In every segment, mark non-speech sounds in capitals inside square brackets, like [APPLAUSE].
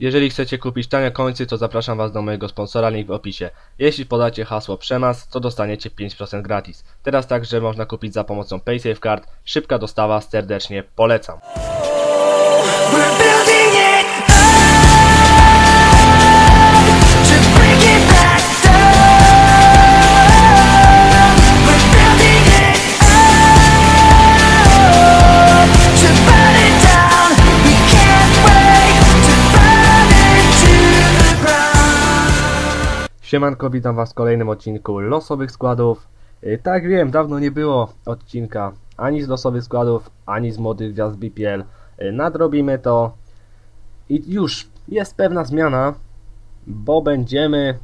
Jeżeli chcecie kupić tanie końcy, to zapraszam Was do mojego sponsora, link w opisie. Jeśli podacie hasło PRZEMAS, to dostaniecie 5% gratis. Teraz także można kupić za pomocą PaySafeCard. Szybka dostawa, serdecznie polecam. Siemanko, witam Was w kolejnym odcinku losowych składów. Y, Tak wiem, dawno nie było odcinka ani z losowych składów, ani z młodych gwiazd BPL. Y, Nadrobimy to i już jest pewna zmiana, bo będziemy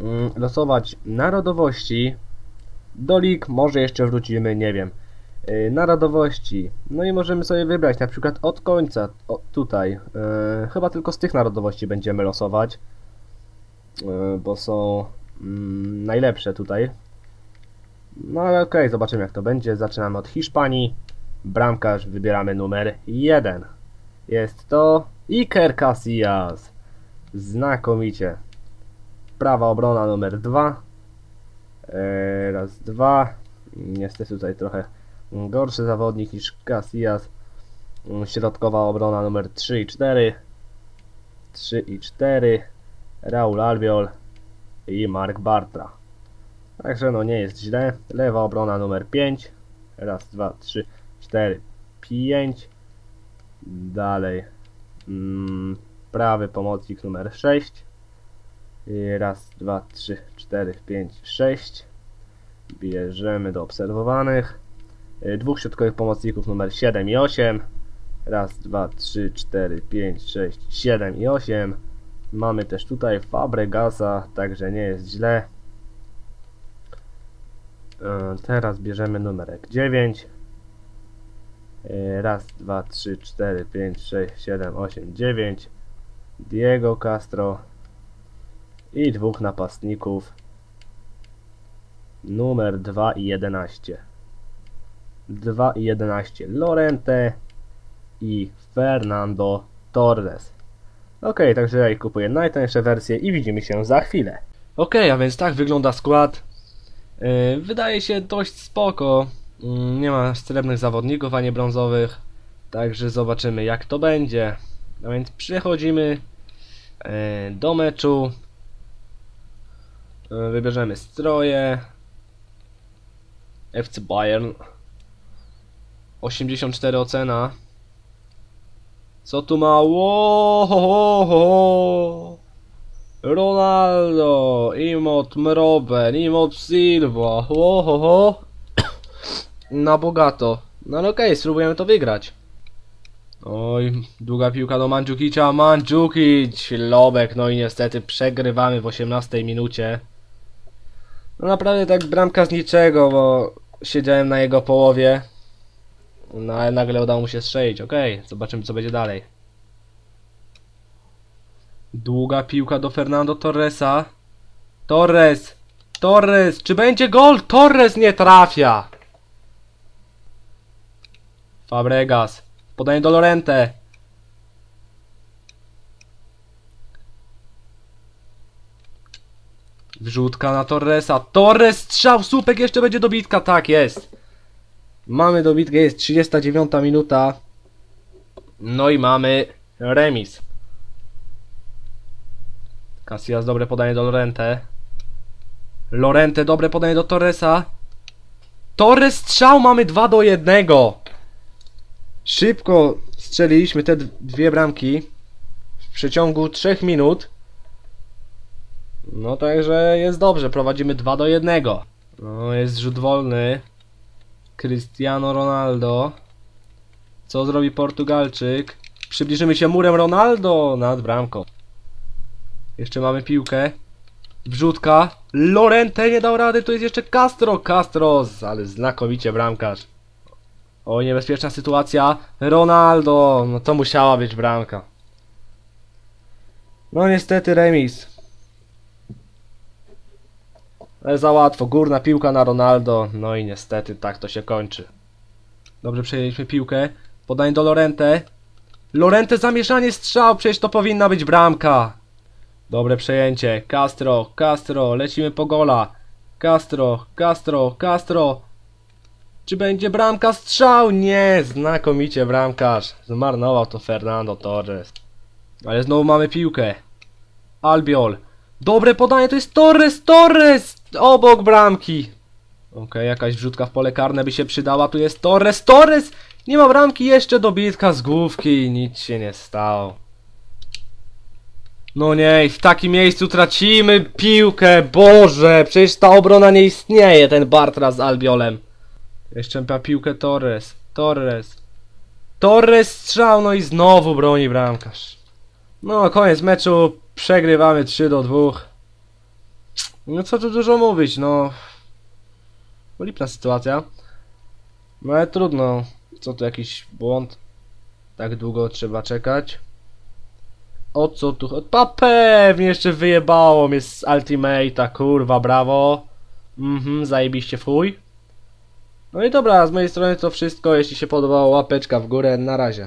mm, losować narodowości. Do lig może jeszcze wrócimy, nie wiem. Y, Narodowości. No i możemy sobie wybrać na przykład od końca, tutaj. Chyba tylko z tych narodowości będziemy losować. E, bo są mm, najlepsze tutaj. No ale okej, zobaczymy jak to będzie. Zaczynamy od Hiszpanii. Bramkarz wybieramy numer 1. Jest to Iker Casillas. Znakomicie. Prawa obrona numer 2. E, raz, dwa. Niestety tutaj trochę gorszy zawodnik niż Casillas. Środkowa obrona numer 3 i 4. 3 i 4. Raul Albiol i Mark Bartra. Także no nie jest źle. Lewa obrona numer 5. Raz, dwa, trzy, cztery, pięć. Dalej. Mm, prawy pomocnik numer 6. I raz, dwa, trzy, cztery, pięć, sześć. Bierzemy do obserwowanych. Y, Dwóch środkowych pomocników numer 7 i 8. Raz, dwa, trzy, cztery, pięć, sześć, siedem i 8. Mamy też tutaj Fabregasa, także nie jest źle. E, Teraz bierzemy numerek 9. E, Raz, dwa, trzy, cztery, pięć, sześć, siedem, osiem, dziewięć. Diego Castro. I dwóch napastników. Numer 2 i 11. 2 i 11. Lorente i Fernando Torres. Okej, także ja ich kupuję najtańsze wersje i widzimy się za chwilę. Okej, a więc tak wygląda skład. Yy, wydaje się dość spoko. Yy, nie ma srebrnych zawodników, ani brązowych. Także zobaczymy jak to będzie. A więc przechodzimy yy, do meczu. Yy, wybierzemy stroje. FC Bayern. 84 ocena. Co tu ma? Ło. Ronaldo, Imot Mroben, Imot Silva, ho, ho, ho. [CLEARS THROAT] Na bogato. No ale okej, spróbujemy to wygrać. Oj, długa piłka do Mandzukicia, Mandzukic, Lobek, no i niestety przegrywamy w 18 minucie. No naprawdę tak bramka z niczego, bo siedziałem na jego połowie. No ale nagle udało mu się strzelić. Okej, zobaczymy co będzie dalej. Długa piłka do Fernando Torresa. Torres! Torres! Czy będzie gol? Torres nie trafia! Fabregas. Podanie do Lorente. Wrzutka na Torresa. Torres strzał! Słupek jeszcze będzie dobitka. Tak jest. Mamy dobitkę, jest 39 minuta. No i mamy remis. Casillas dobre podanie do Lorente. Lorente dobre podanie do Torresa. Torres strzał mamy 2 do 1. Szybko strzeliliśmy te dwie bramki w przeciągu 3 minut. No także jest dobrze, prowadzimy 2 do 1. No jest rzut wolny. Cristiano Ronaldo. Co zrobi Portugalczyk? Przybliżymy się murem Ronaldo nad bramką. Jeszcze mamy piłkę. Wrzutka. Lorente nie dał rady, tu jest jeszcze Castro. Castro, ale znakomicie bramkarz. O, niebezpieczna sytuacja. Ronaldo, no to musiała być bramka. No niestety remis. Ale za łatwo. Górna piłka na Ronaldo. No i niestety tak to się kończy. Dobrze przejęliśmy piłkę. Podanie do Lorente. Lorente zamieszanie strzał, przecież to powinna być bramka. Dobre przejęcie. Castro, Castro, lecimy po gola. Castro, Castro, Castro. Czy będzie bramka strzał? Nie, znakomicie bramkarz. Zmarnował to Fernando Torres. Ale znowu mamy piłkę. Albiol. Dobre podanie, to jest Torres, Torres! Obok bramki. Okej, jakaś wrzutka w pole karne by się przydała. Tu jest Torres, Torres! Nie ma bramki, jeszcze dobitka z główki i nic się nie stało. No nie, w takim miejscu tracimy piłkę, Boże! Przecież ta obrona nie istnieje, ten Bartra z Albiolem. Jeszcze ma piłkę Torres, Torres. Torres strzał, no i znowu broni bramkarz. No, koniec meczu, przegrywamy 3 do 2. No co tu dużo mówić, no. Lipna sytuacja. No ale trudno. Co tu jakiś błąd? Tak długo trzeba czekać. O co tu? Pa pewnie jeszcze wyjebało mnie z Ultimate'a, kurwa, brawo. Mhm, zajebiście fuj. No i dobra, z mojej strony to wszystko. Jeśli się podobało, łapeczka w górę. Na razie.